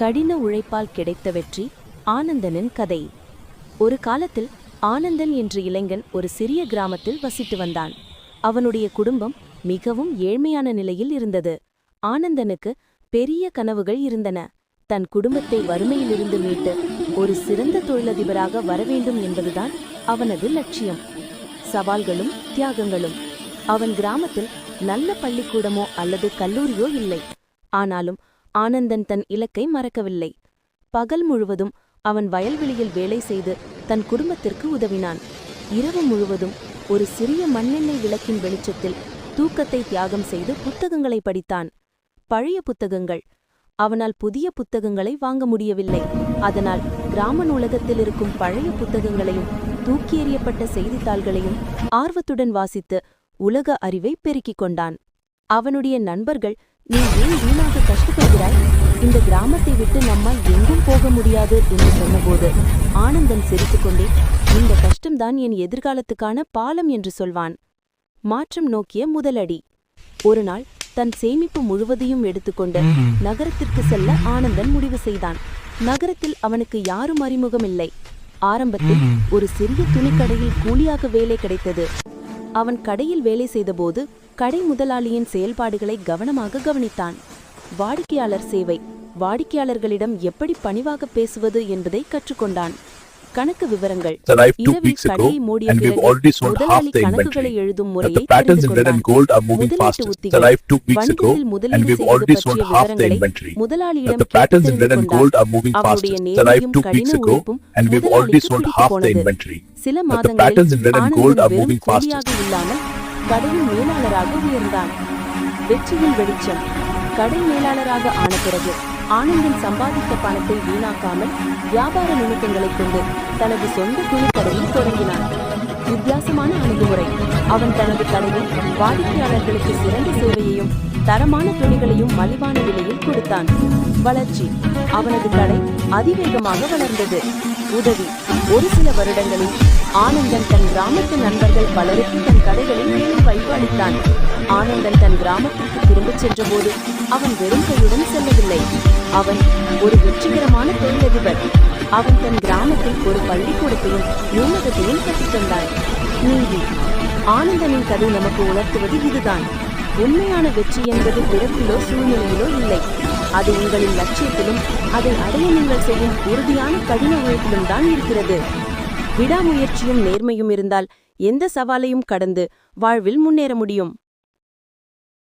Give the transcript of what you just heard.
கடின உழைப்பால் கிடைத்த வெற்றி ஆனந்தனின் கதை. ஒரு காலத்தில் ஆனந்தன் என்ற இளைஞன் ஒரு சிறிய கிராமத்தில் வசித்து வந்தான். அவனுடைய குடும்பம் மிகவும் ஏழ்மையான நிலையில் இருந்தது. ஆனந்தனுக்கு பெரிய கனவுகள் இருந்தன. தன் குடும்பத்தை வறுமையிலிருந்து மீட்டு ஒரு சிறந்த தொழிலதிபராக வரவேண்டும் என்பதுதான் அவனது லட்சியம். சவால்களும் தியாகங்களும். அவன் கிராமத்தில் நல்ல பள்ளிக்கூடமோ அல்லது கல்லூரியோ இல்லை. ஆனாலும் ஆனந்தன் தன் இலக்கை மறக்கவில்லை. பகல் முழுவதும் அவன் வயல்வெளியில் வேலை செய்து தன் குடும்பத்திற்கு உதவினான். இரவு முழுவதும் ஒரு சிறிய மண்ணெண்ணெய் விளக்கின் வெளிச்சத்தில் தூக்கத்தை தியாகம் செய்து புத்தகங்களை படித்தான். பழைய புத்தகங்கள். அவனால் புதிய புத்தகங்களை வாங்க முடியவில்லை. அதனால் கிராம நூலகத்தில் இருக்கும் பழைய புத்தகங்களையும் தூக்கி எறியப்பட்ட செய்தித்தாள்களையும் ஆர்வத்துடன் வாசித்து உலக அறிவை பெருக்கிக் கொண்டான். அவனுடைய நண்பர்கள் நீ ஏன் வீணாக கஷ்டப்படுகிறாய்? இந்த கிராமத்தை விட்டு நம்மால் எங்கும் போக முடியாது என்று சொன்னபோது ஆனந்தன் சிரித்துக்கொண்டே இந்த கஷ்டம்தான் என் எதிர்காலத்துக்கான பாலம் என்று சொல்வான். மாற்றம் நோக்கிய முதலடி. ஒரு நாள் தன் சேமிப்பு முழுவதையும் எடுத்துக்கொண்டு நகரத்திற்கு செல்ல ஆனந்தன் முடிவு செய்தான். நகரத்தில் அவனுக்கு யாரும் அறிமுகமில்லை. ஆரம்பத்தில் ஒரு சிறிய துணிக்கடையில் கூலியாக வேலை கிடைத்தது. அவன் கடையில் வேலை செய்தபோது கடை முதலாளியின் செயல்பாடுகளை கவனமாக கவனித்தான். வாடிக்கையாளர் சேவை வாடிக்கையாளர்களிடம் எப்படி பணிவாக பேசுவது என்பதை கற்றுக்கொண்டான். கணக்கு விவரங்கள் இரவில் weeks ago, கடையை மூடிய and we've பிறகு already sold half முதலாளி the கணக்குகளை inventory. எழுதும் முறையை தெரிந்து கொண்டான் முதலீட்டு உத்திகள் வணிகத்தில் முதலீடு பற்றிய விவரங்களை முதலாளியிடம் கொண்டான் கடின உழைப்பும் முதலாளிக்கு போனது. சில மாதங்களில் patterns in red and gold Anandan வெறும். கூலியாக இல்லாமல் கடையின் மேலாளராக உயர்ந்தான் வெளிச்சம் கடை மேலாளராக ஆன பிறகு ஆனந்தன் சம்பாதித்த பணத்தை வீணாக்காமல் வியாபார நிமித்தங்களைக் கொண்டு தனது சொந்த துணிக்கடையை தொடங்கினான் வித்தியாசமான அணுகுமுறை. அவன் தனது கடையில் வாடிக்கையாளர்களுக்கு சிறந்த சேவையையும் தரமான துணிகளையும் மலிவான விலையில் கொடுத்தான். வளர்ச்சி. அவனது கடை அதிவேகமாக வளர்ந்தது. உதவி. ஒரு சில வருடங்களில் ஆனந்தன் தன் கிராமத்து நண்பர்கள் பலருக்கு தன் கடைகளில் மேலும் வாய்ப்பு அளித்தான். ஆனந்தன் தன் கிராமத்திற்கு திரும்பிச் சென்றபோது அவன் வெறும் கையுடன் செல்லவில்லை. அவன் ஒரு வெற்றிகரமான தொழிலதிபர். அவன் தன் கிராமத்தில் ஒரு பள்ளிக்கூடத்தையும் நூலகத்தையும் கட்டித் தந்தான் நீதி ஆனந்தனின் கதை நமக்கு உணர்த்துவது இதுதான். உண்மையான வெற்றி என்பது பிறப்பிலோ சூழ்நிலையிலோ இல்லை. அது உங்களின் லட்சியத்திலும் அதை அடைய நீங்கள் செய்யும் உறுதியான கடின உழைப்பிலும் தான் இருக்கிறது. விடாமுயற்சியும் நேர்மையும் இருந்தால் எந்த சவாலையும் கடந்து வாழ்வில் முன்னேற முடியும்.